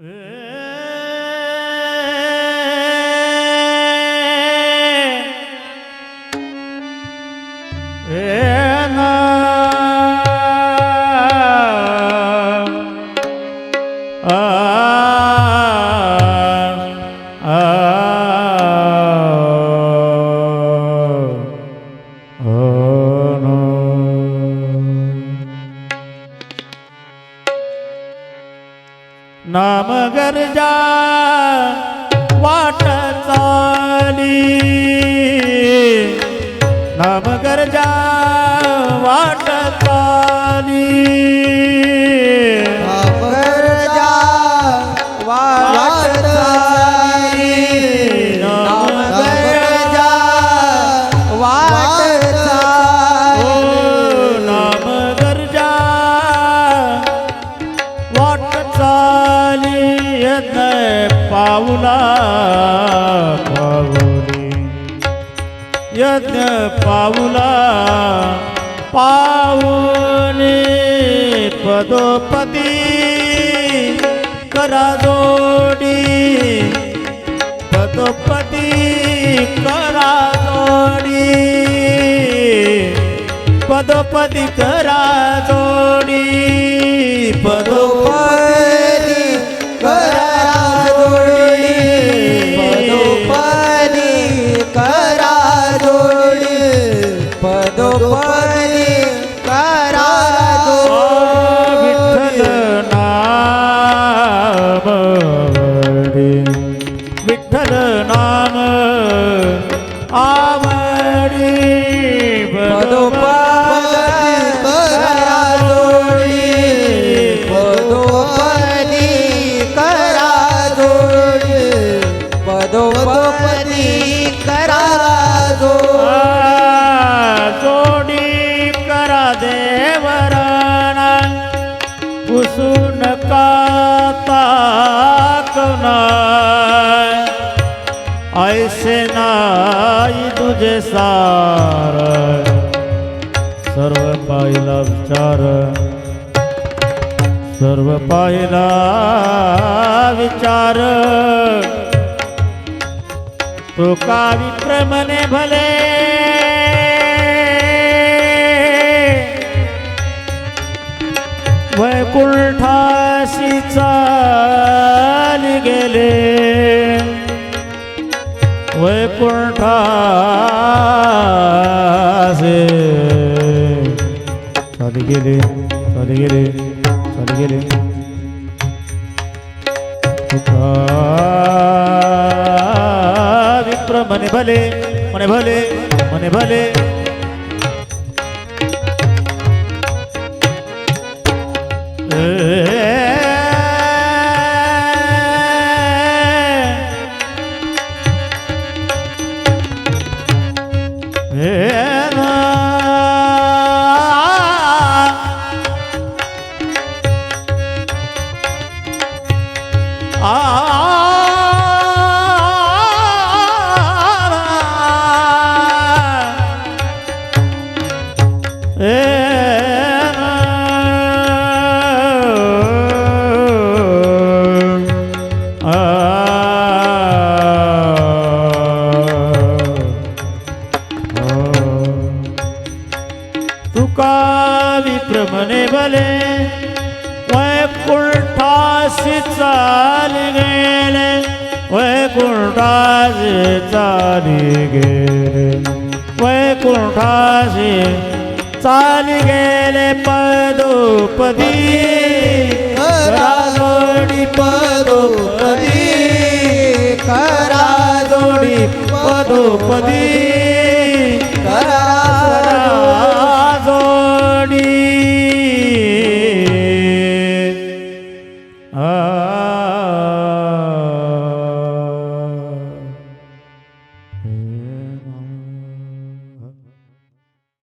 Yeah. नाम गरजा वाट चाली नाम गरजा येत पाऊला पाऊली यज्ञ पाऊला पाऊने पदोपदी करा जोडी. पदोपदी करा जोडी. पदोपदी करा जोडी. पदो ऐसे नाई तुझे सार सर्व पाहिला विचार. सर्व पाहिला विचार. तो का विप्रमने भले? वैकुंठाशी चाली गेले. वैकुंठा चाली गेले चाली गेले चाली गेले तुका विप्र म्हणे भले मने भले मने भले Yeah. तुका विप्रमणे भले वैकुंठासी चाल गेले वैकुंठासी चाली गेले. वैकुंठासी चाली गेले पदोपदी. जोडी पदोपदी. करा जोडी पदोपदी.